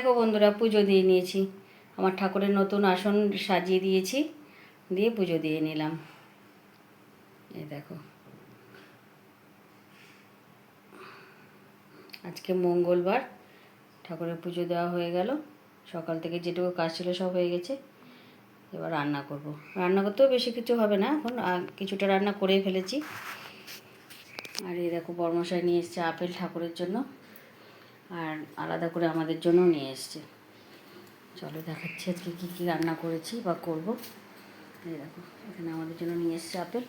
দেখো বন্ধুরা, পুজো দিয়ে নিয়েছি। আমার ঠাকুরের নতুন আসন সাজিয়ে দিয়েছি, দিয়ে পুজো দিয়ে নিলাম। এই দেখো। আজকে মঙ্গলবার, ঠাকুরের পুজো দেওয়া হয়ে গেল। সকাল থেকে যেটুকু কাজ ছিল সব হয়ে গেছে। এবার রান্না করব। রান্না করতেও বেশি কিছু হবে না, এখন কিছুটা রান্না করে ফেলেছি। আর এই দেখো বর্মশাই নিয়ে এসছে আপেল ঠাকুরের জন্য। আর আলাদা করে আমাদের জন্যও নিয়ে এসছে। চলো দেখাচ্ছি আজকে কী কী রান্না করেছি বা করব। এই দেখো, এখানে আমাদের জন্য নিয়ে এসছে আপেল।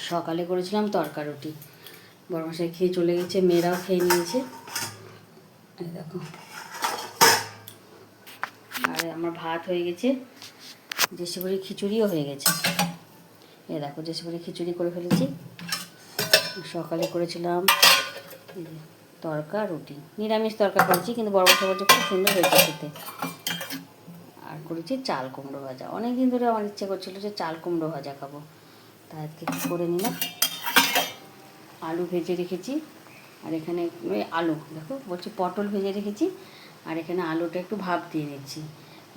সকালে করেছিলাম তরকা রুটি। বড়মশাই খেয়ে চলে গেছে, মেয়েরাও খেয়ে নিয়েছে। এই দেখো। আর আমার ভাত হয়ে গেছে জেসিপুরি খিচুড়িও হয়ে গেছে। এ দেখো জেসিপুরি খিচুড়ি করে ফেলেছি। সকালে করেছিলাম তরকা, রুটি। নিরামিষ তরকা করেছি, কিন্তু বড় বড় বলছে খুব সুন্দর হয়েছে খেতে। আর করেছি চাল কুমড়ো ভাজা। অনেক দিন ধরে আমার ইচ্ছে করছিল যে চাল কুমড়ো ভাজা খাব। তাই আজকে করে নিলাম। আলু ভেজে রেখেছি, আর এখানে আলু, দেখো বলছি পটল ভেজে রেখেছি, আর এখানে আলুটা একটু ভাপ দিয়ে নিচ্ছি।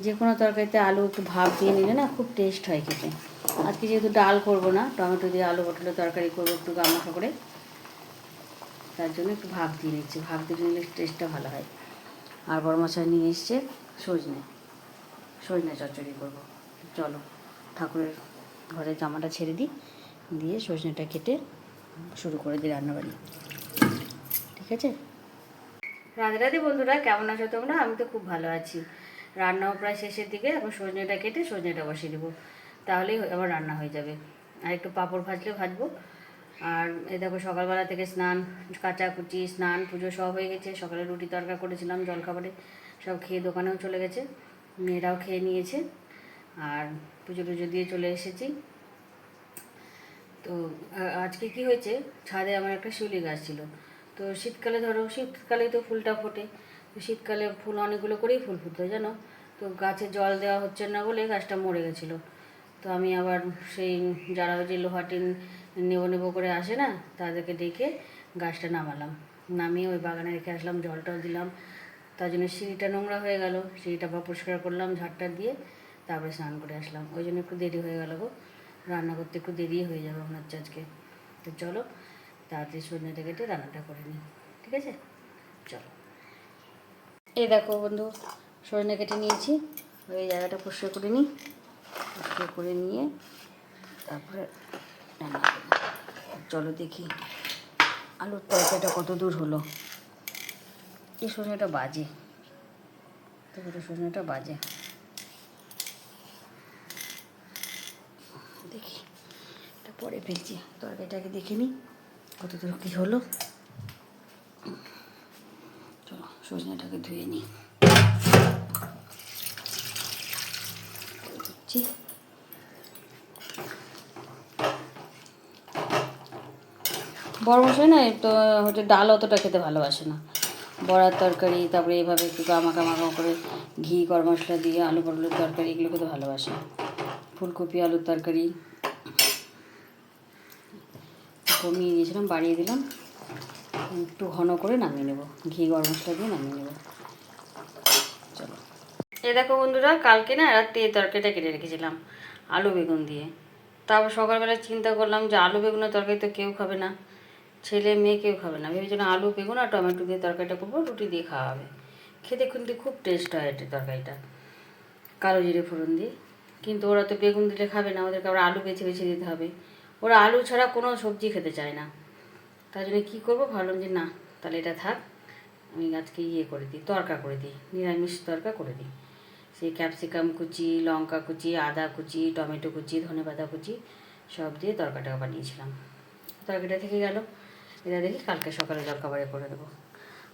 যে কোনো তরকারিতে আলু একটু ভাপ দিয়ে নিলে না খুব টেস্ট হয় খেতে। আজকে যেহেতু ডাল করব না, টমেটো দিয়ে আলু পটলের তরকারি করব একটু গামাখা করে। তার জন্য একটু ভাপ দিয়ে নিচ্ছি। ভাপ দিয়ে নিলে টেস্টটা ভালো হয়। আর বড় মশাই নিয়ে এসছে সজনে। সজনে চচ্চড়ি করব। চলো, ঠাকুরের ঘরে জামাটা ছেড়ে দিই। দিয়ে সজনেটা কেটে শুরু করে দিই রান্নাবাড়ি। ঠিক আছে? রাধে রাধে বন্ধুরা, কেমন আছো তোমরা? আমি তো খুব ভালো আছি। রান্নাও প্রায় শেষের দিকে, এখন সজনেটা কেটে সজনেটা বসিয়ে দেবো। তাহলেই আবার রান্না হয়ে যাবে। আর একটু পাঁপড় ভাজলে ভাজবো। আর এই দেখো সকালবেলা থেকে স্নান, কাচাকুচি, স্নান, পুজো সব হয়ে গেছে। সকালে রুটি তরকা করেছিলাম, জলখাবারে সব খেয়ে দোকানেও চলে গেছে। মেয়েরাও খেয়ে নিয়েছে। আর পুজো টুজো দিয়ে চলে এসেছি। তো আজকে কি হয়েছে? ছাদে আমার একটা শিউলি গাছ ছিল। তো শীতকালে ধরো, শীতকালেই তো ফুলটা ফোটে। তো শীতকালে ফুল অনেকগুলো করেই ফুল ফুটতো, জানো? তো গাছে জল দেওয়া হচ্ছে না বলে গাছটা মরে গেছিল। তো আমি আবার সেই যারা ওই যে লোহাটিন নেব নেব করে আসে না, তাদেরকে ডেকে গাছটা নামালাম। নামিয়ে ওই বাগানে রেখে আসলাম, জল টল দিলাম। তার জন্য সিঁড়িটা নোংরা হয়ে গেল, সিঁড়িটা বা পরিষ্কার করলাম, ঝাড়টা দিয়ে তারপরে স্নান করে আসলাম। ওই জন্য একটু দেরি হয়ে গেল গো। রান্না করতে একটু দেরি হয়ে যাবে আপনার হচ্ছে আজকে। তো চলো, তাড়াতাড়ি সজনেটা কেটে রান্নাটা করে নিই। ঠিক আছে? চলো। এই দেখো বন্ধু সজনে কেটে নিয়েছি। ওই জায়গাটা পরিষ্কার করে নিই। করে নিয়ে তারপরে চলো দেখি আলুর তরকারিটা কত দূর হলো? এই সজনেটা বাজে। তবে সজনেটা বাজে। দেখি, এটা পরে ফেলছি। তরকারিটাকে দেখে নিই কত দূর কী হলো। চলো, সজনেটাকে ধুয়ে নিই। দিচ্ছি বড় মশাই না তো হচ্ছে ডাল অতটা খেতে ভালোবাসে না। বড়ার তরকারি, তারপরে এইভাবে একটু কামা কামা করে ঘি, গরম মশলা দিয়ে আলু পটলের তরকারি, এগুলো খেতে ভালোবাসে। ফুলকপি, আলুর তরকারি। কমিয়ে দিয়েছিলাম বাড়িয়ে দিলাম। একটু ঘন করে নামিয়ে নেব। ঘি, গরম মশলা দিয়ে নামিয়ে নেব। এ দেখো বন্ধুরা, কালকে না রাত্রে এই তরকারিটা কেটে রেখেছিলাম, আলু বেগুন দিয়ে। তারপর সকালবেলা চিন্তা করলাম যে আলু বেগুনের তরকারি তো কেউ খাবে না, ছেলে মেয়ে কেউ খাবে না। ভেবেছিলাম আলু, বেগুন আর টমেটো দিয়ে তরকারিটা করব, রুটি দিয়ে খাওয়া হবে। খেতে কিন্তু খুব টেস্ট হয় এটা তরকারিটা, কালো জিরে ফোড়ন দিয়ে। কিন্তু ওরা তো বেগুন দিলে খাবে না, ওদেরকে আবার আলু বেছে বেছে দিতে হবে। ওরা আলু ছাড়া কোনো সবজি খেতে চায় না। তার জন্য কী করব? ভাবলাম যে না, তাহলে এটা থাক, আমি আজকে ইয়ে করে দিই, তরকা করে দিই, নিরামিষ তরকা করে দিই। সেই ক্যাপসিকাম কুচি, লঙ্কা কুচি, আদা কুচি, টমেটো কুচি ধনে পাতা কুচি, সব দিয়ে তরকাটা বানিয়েছিলাম। তরকারিটা থেকে গেল। এটা দেখি কালকে সকালে জলখাবারে করে দেবো।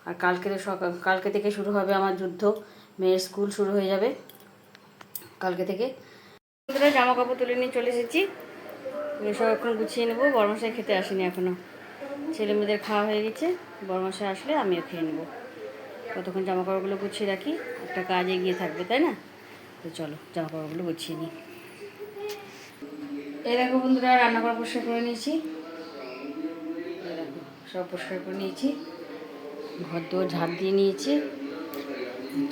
আর কালকে তো সকাল কালকে থেকে শুরু হবে আমার যুদ্ধ। মেয়ের স্কুল শুরু হয়ে যাবে কালকে থেকে। জামা কাপড় তুলে নিয়ে চলে এসেছি। সব এখন গুছিয়ে নেব। বর্মশাই খেতে আসেনি এখনও ছেলে মেয়েদের খাওয়া হয়ে গেছে। বর্মশাই আসলে আমিও খেয়ে নেব। ততক্ষণ জামা কাপড়গুলো গুছিয়ে রাখি। একটা কাজ এগিয়ে থাকবে, তাই না? তো চলো জামা কাপড়গুলো গুছিয়ে নিই। এই দেখো বন্ধুরা, রান্না করা পরিষ্কার করে নিয়েছি। সব পরিষ্কার করে নিয়েছি। ঘর দোর ঝাড় দিয়ে নিয়েছি।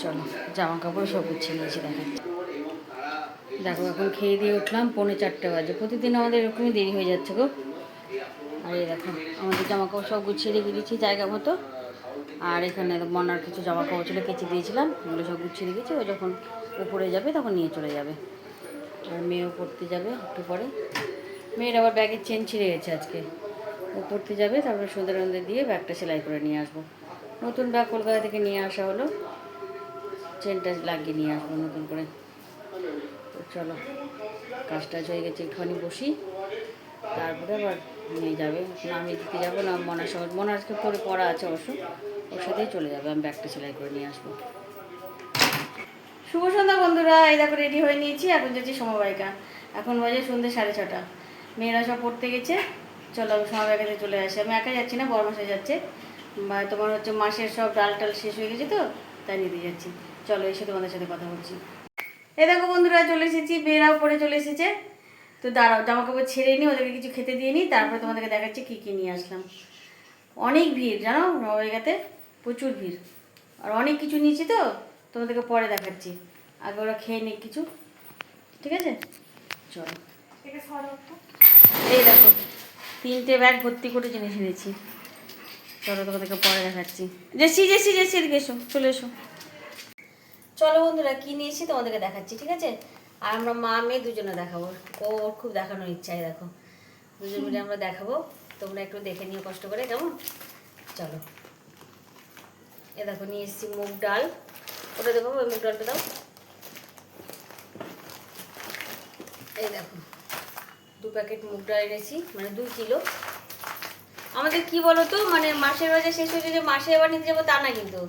চলো জামা কাপড় সব গুছিয়ে নিয়েছি দেখো দেখো, এখন খেয়ে দিয়ে উঠলাম, পৌনে চারটে বাজে। প্রতিদিন আমাদের এরকমই দেরি হয়ে যাচ্ছে গো। আর এই দেখো, আমাদের জামা কাপড় সব গুছিয়ে রেখে দিয়েছি জায়গা মতো। আর এখানে মনার কিছু জামা কাপড় ছিল, কেচে দিয়েছিলাম, ওগুলো সব গুছিয়ে রেখেছি, ও যখন উপরে যাবে তখন নিয়ে চলে যাবে। আর মেয়েও পড়তে যাবে একটু পরে। মেয়ের আবার ব্যাগের চেন ছিঁড়ে গেছে আজকে। ও পড়তে যাবে, তারপরে সন্ধ্যে দিয়ে ব্যাগটা সেলাই করে নিয়ে আসব। নতুন ব্যাগ কলকাতা থেকে নিয়ে আসা হলো। চেনটা লাগিয়ে নিয়ে আসব নতুন করে। তো চলো কাজ টাজ হয়ে গেছে, একটুখানি বসি। তারপরে আবার নিয়ে যাবে। না আমি দিতে যাব না মনার সঙ্গে মনার আজকে পরে পড়া আছে অবশ্য। ওর সাথেই চলে যাবে, আমি ব্যাগটা সেলাই করে নিয়ে আসব। শুভ সন্ধ্যা বন্ধুরা, এই দেখো রেডি হয়ে নিয়েছি, এখন যাচ্ছি সমবায়িকা। এখন বাজে সন্ধ্যে সাড়ে ছটা। মেয়েরা সব পড়তে গেছে, চলো আমি সমবায়িকাতে চলে আসি। আমি একা যাচ্ছি না বড় মাসে যাচ্ছে। বা তোমার হচ্ছে মাসের সব ডাল টাল শেষ হয়ে গেছে তো, তাই নিতে যাচ্ছি। চলো এসে তোমাদের সাথে কথা বলছি। এ দেখো বন্ধুরা, চলে এসেছি, মেয়েরাও পরে চলে এসেছে। তো দাঁড়াও, জামা কাপড় ছেড়ে নিই ওদেরকে কিছু খেতে দিয়ে নিই, তারপরে তোমাদেরকে দেখাচ্ছি কী কী নিয়ে আসলাম। অনেক ভিড়, জানো নবজায়গাতে প্রচুর ভিড়। আর অনেক কিছু নিয়েছি তো তোমাদেরকে পরে দেখাচ্ছি। আগে ওরা খেয়ে নিক কিছু। ঠিক আছে? চলো। এই দেখো তিনটে ব্যাগ ভর্তি করে জিনিস এনেছি। চলো তোমাদেরকে পরে দেখাচ্ছি। জেসি জেসি জেসি এদিকে এসো চলে এসো। চলো বন্ধুরা কী নিয়েছি তোমাদেরকে দেখাচ্ছি ঠিক আছে? আর আমরা মা মেয়ে দুজনে দেখাবো। ও ওর খুব দেখানোর ইচ্ছাই দেখো। দুজন মিলে আমরা দেখাবো। তোমরা একটু দেখে নিও কষ্ট করে কেমন? চলো। এ দেখো, নিয়ে এসেছি মুগ ডাল। ওটা দেবো, ওই মুগ ডালটা দাও। এই দেখো, দু প্যাকেট মুগ ডাল এনেছি মানে দুই কিলো। আমাদের কি বলতো মানে মাসের বাজার শেষ হয়েছে যে মাসে এবার নিতে যাব তা না কিন্তু।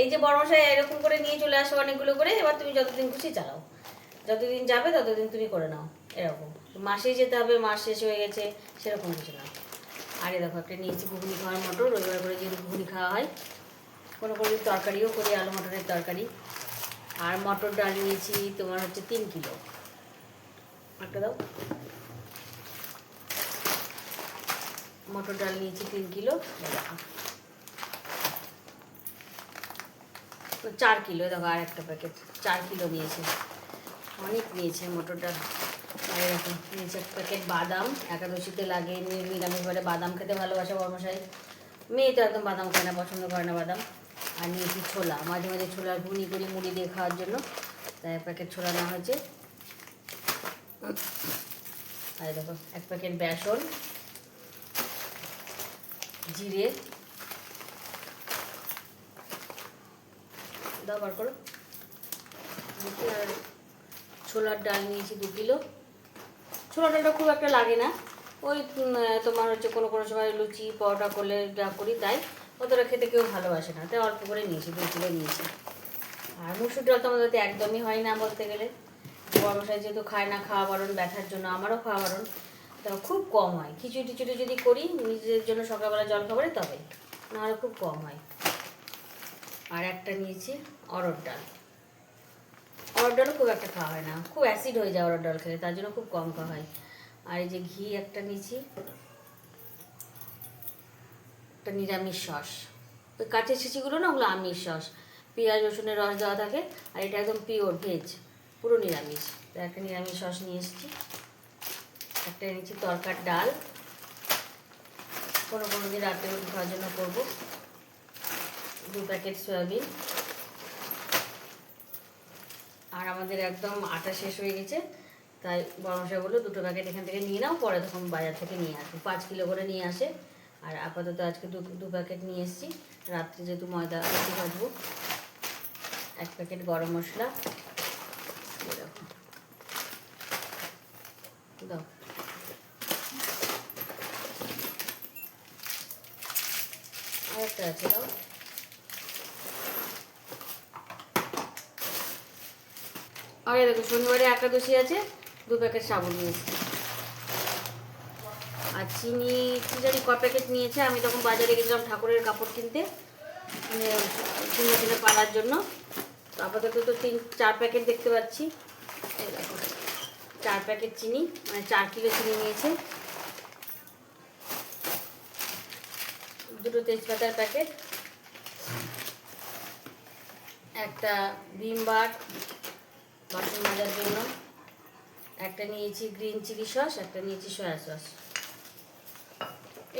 এই যে বড় মশাই এরকম করে নিয়ে চলে আসো অনেকগুলো করে, এবার তুমি যতদিন খুশি চালাও। যতদিন যাবে ততদিন তুমি করে নাও, এরকম। মাসেই যেতে হবে, মাস শেষ হয়ে গেছে, সেরকম কিছু না। আর এই দেখো, একটা নিয়েছি ঘুগনি খাওয়ার মটর, রবিবার করে যেহেতু ঘুগনি খাওয়া হয় কোনো কোনো তরকারিও করি, আলু মটরের তরকারি। আর মটর ডাল নিয়েছি তোমার হচ্ছে তিন কিলো। একটা দাও। মটর ডাল নিয়েছি তিন কিলো চার কিলো দেখো আর একটা প্যাকেট চার কিলো নিয়েছে। অনেক নিয়েছে মটর ডাল। এরকম নিয়েছে এক প্যাকেট বাদাম। একাদশীতে লাগে নি- নিরামিষবারে বাদাম খেতে ভালোবাসে বর্মশাই। মেয়ে তো একদম বাদাম খায় না, পছন্দ করে না বাদাম। আর নিয়েছি ছোলা। মাঝে মাঝে ছোলার ঘুগনি করি, মুড়ি দিয়ে খাওয়ার জন্য। তাই এক প্যাকেট ছোলা নেওয়া হয়েছে। আর দেখো, এক প্যাকেট বেসন, জিরে। দাও বার করো। আর ছোলার ডাল নিয়েছি দু কিলো। ছোলার ডালটা খুব একটা লাগে না। ওই তোমার হচ্ছে কোনো কোনো সময় লুচি, পরোটা করলে যা করি তাই। অতটা খেতে কেউ ভালোবাসে না। তাই অল্প করে নিয়েছি দু কিলো নিয়েছি। আর মুসুর ডাল তো আমাদের একদমই হয় না বলতে গেলে। বর্মশাই যেহেতু খায় না, খাওয়া বারণ, ব্যথার জন্য আমারও খাওয়া বারণ। তো খুব কম হয়। খিচুড়ি টিচুড়ি যদি করি, নিজের জন্য সকালবেলা জল খাবারে তবে। নাহলে খুব কম হয়। আর একটা নিয়েছি অরড় ডাল। অরড় ডালও খুব একটা খাওয়া হয় না। খুব অ্যাসিড হয়ে যায় অরড় ডাল খেলে, তার জন্য খুব কম খাওয়া হয়। আর এই যে ঘি একটা নিয়েছি। একটা নিরামিষ সস। ওই কাঁচের শিশিগুলো না ওগুলো আমিষ সস। পেঁয়াজ, রসুনের রস দেওয়া থাকে আর এটা একদম পিওর ভেজ পুরো নিরামিষ। তো একটা নিরামিষ সস নিয়ে এসেছি। একটা এনেছি তরকার ডাল। কোনো কোনো দিন রাত্রে রুটি খাওয়ার জন্য করব। দু প্যাকেট সয়াবিন। আর আমাদের একদম আটা শেষ হয়ে গেছে। তাই বড়মশাই বলল দুটো প্যাকেট এখান থেকে নিয়ে নাও, পরে তখন বাজার থেকে নিয়ে আসব। পাঁচ কিলো করে নিয়ে আসে। আর আপাতত আজকে দু দু প্যাকেট নিয়ে এসেছি। রাত্রে যেহেতু ময়দা রুটি ভাজবো, এক প্যাকেট গরম মশলা। দেখো। দাও আছে, দাও। আর দেখো, শনিবারে একাদশী আছে, দু প্যাকেট সাবুন নিয়েছি চিনি কি ক প্যাকেট নিয়েছে, আমি তখন বাজারে গেছিলাম ঠাকুরের কাপড় কিনতে মানে কিনে কিনে পালার জন্য। তো আপাতত তো তিন, চার প্যাকেট দেখতে পাচ্ছি। চার প্যাকেট চিনি মানে চার কিলো চিনি নিয়েছে। দুটো তেজপাতার প্যাকেট, একটা ভিম বার বাসন মাজার জন্য। একটা নিয়েছি গ্রিন চিলি সস, একটা নিয়েছি সয়া সস।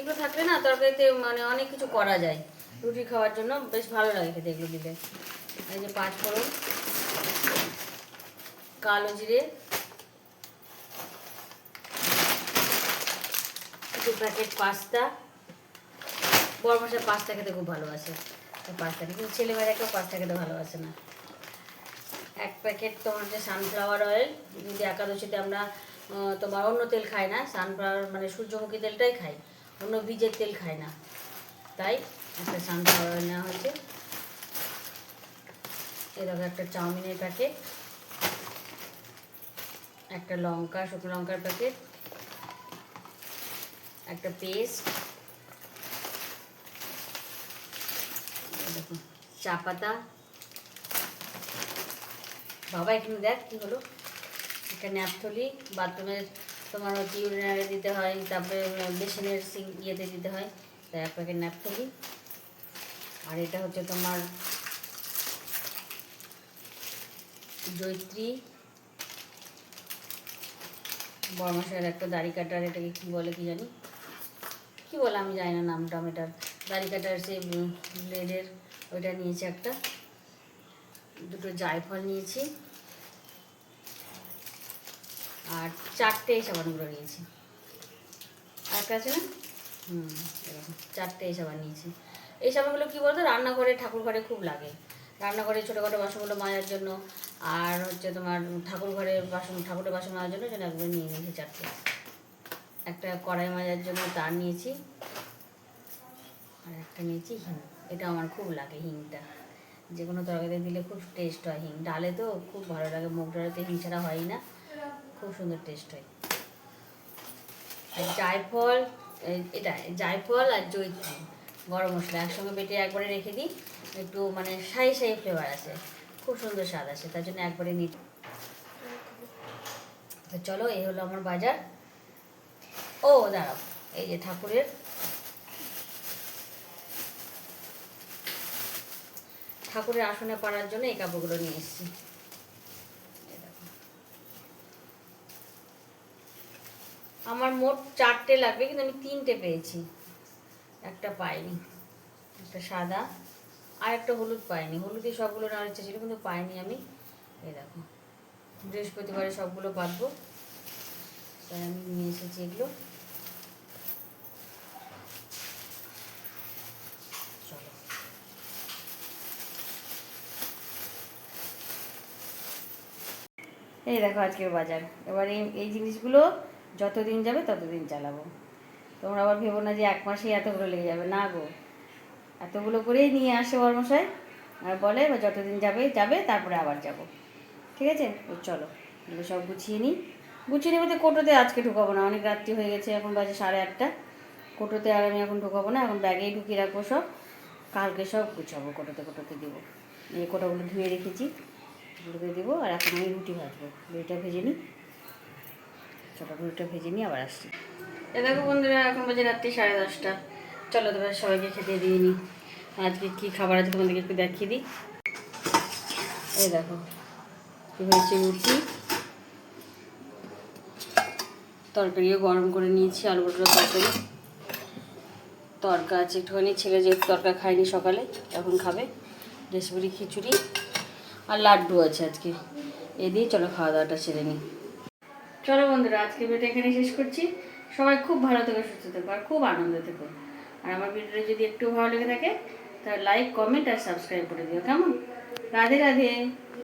এগুলো থাকলে না, তরকারিতে মানে অনেক কিছু করা যায়। রুটি খাওয়ার জন্য বেশ ভালো লাগে খেতে এগুলো দিলে। এই যে পাঁচ ফোড়ন, কালো জিরে দু প্যাকেট পাস্তা বড় মশাই পাস্তা খেতে খুব ভালোবাসে। পাস্তা কিন্তু ছেলেমেয়েরা কেউ পাস্তা খেতে ভালোবাসে না। এক প্যাকেট তোমার যে সানফ্লাওয়ার অয়েল যদি একাদশীতে আমরা তোমার অন্য তেল খাই না সানফ্লাওয়ার মানে সূর্যমুখী তেলটাই খাই। অন্য বীজের তেল খায় না। তাই একটা সানফ্লাওয়ার অয়েল নেওয়া হয়েছে। এরকম একটা চাউমিনের প্যাকেট, একটা লঙ্কা, শুকনো লঙ্কার প্যাকেট, একটা পেস্ট চা পাতা। বাবা, এখানে দেখ কি হলো। একটা ন্যাপথলি, বাথরুমের তোমার হচ্ছে ইউরিনারে দিতে হয়, তারপরে বেসিনের সিং ইয়েতে দিতে হয়। তাই এক প্যাকেট ন্যাপথলি আর এটা হচ্ছে তোমার জৈত্রী বর্মাশার একটা দাড়ি কাটার, এটাকে কী বলে কি জানি? কি বলে আমি জানি না নামটা এটার দাড়ি কাটার সেই ব্লেডের ওইটা নিয়েছি একটা। দুটো জায়ফল নিয়েছি। আর চারটে এই সাবানগুলো নিয়েছি। আর একটা আছে না? হুম চারটে সাবান নিয়েছি। এই সাবানগুলো কী বলতো? রান্নাঘরে ঠাকুর ঘরে খুব লাগে। রান্নাঘরে ছোটোখাটো বাসনগুলো মাজার জন্য আর হচ্ছে তোমার ঠাকুর ঘরে বাসন, ঠাকুরের বাসন মাজার জন্য যেন একবার নিয়ে নিয়েছি চারটে। একটা কড়াই মাজার জন্য তার নিয়েছি। আর একটা নিয়েছি হিং। এটা আমার খুব লাগে হিংটা। যে কোনো তরকারিতে দিলে খুব টেস্ট হয় হিং। ডালে তো খুব ভালো লাগে। মুগ ডালে তো হিং ছাড়া হয়ই না। খুব সুন্দর টেস্ট হয়। জায়ফল এটা, জায়ফল আর জৈত্রী গরম মশলা একসঙ্গে বেটে একবারে রেখে দিই। একটু মানে সাই সাই ফ্লেভার আছে, খুব সুন্দর স্বাদ আছে, তার জন্য একবারে নিই। তো চলো, এই হলো আমার বাজার। ও, দাঁড়াও, এই যে ঠাকুরের। ঠাকুরের আসনে পাড়ার জন্য এই কাপড়গুলো নিয়ে এসেছি এই দেখো। আমার মোট চারটে লাগবে, কিন্তু আমি তিনটে পেয়েছি। একটা পাইনি। একটা সাদা, আর একটা হলুদ পাইনি। হলুদে সবগুলো নেওয়ার ইচ্ছা ছিল, কিন্তু পাইনি আমি। এই দেখো, বৃহস্পতিবারে সবগুলো বাঁধবো। তাই আমি নিয়ে এসেছি এগুলো। এই দেখো আজকের বাজার। এবার এই জিনিসগুলো যতদিন যাবে ততদিন চালাবো। তোমরা আবার ভেবো না যে এক মাসেই এতগুলো লেগে যাবে। না গো। এতগুলো করেই নিয়ে আসে বর্মশাই। আর বলে, এবার যতদিন যাবে যাবে, তারপরে আবার যাব। ঠিক আছে? চলো, এগুলো সব গুছিয়ে নিই। গুছিয়ে নেব তো কোটোতে আজকে ঢুকাবো না। অনেক রাত্রি হয়ে গেছে, এখন বাজে সাড়ে আটটা। কোটোতে আর আমি এখন ঢুকাবো না। এখন ব্যাগেই ঢুকিয়ে রাখব সব। কালকে সব গুছাবো কোটোতে কোটোতে দেবো। এই কোটোগুলো ধুয়ে রেখেছি। এগুলোকে দেবো। আর এখন আমি রুটি ভাজবো। রুটিটা ভেজে নিই। রুটিটা ভেজে নিই আবার আসছি। এ দেখো বন্ধুরা, এখন বাজে রাত্রি সাড়ে দশটা। চলো তোমরা সবাইকে খেতে দিয়ে নিই আজকে কী খাবার আছে তোমাদেরকে একটু দেখিয়ে দিই। এই দেখো, কি হয়েছে রুটি। তরকারিও গরম করে নিয়েছি, আলু পটলের তরকারি। তরকা আছে একটুখানি, ছেলে যেহেতু তরকা খায়নি সকালে, এখন খাবে। রেসিপিরি খিচুড়ি আর লাড্ডু আছে আজকে। এ দিয়ে চলো খাওয়া দাওয়াটা সেরে নিই চলো বন্ধুরা আজকে ভিডিওটা এখানে শেষ করছি। সবাই খুব ভালো থেকো, সুস্থ থেকো আর খুব আনন্দ থেকো। আর আমার ভিডিওটা যদি একটু ভালো লেগে থাকে, তাহলে লাইক কমেন্ট আর সাবস্ক্রাইব করে দিও, কেমন? রাধে রাধে।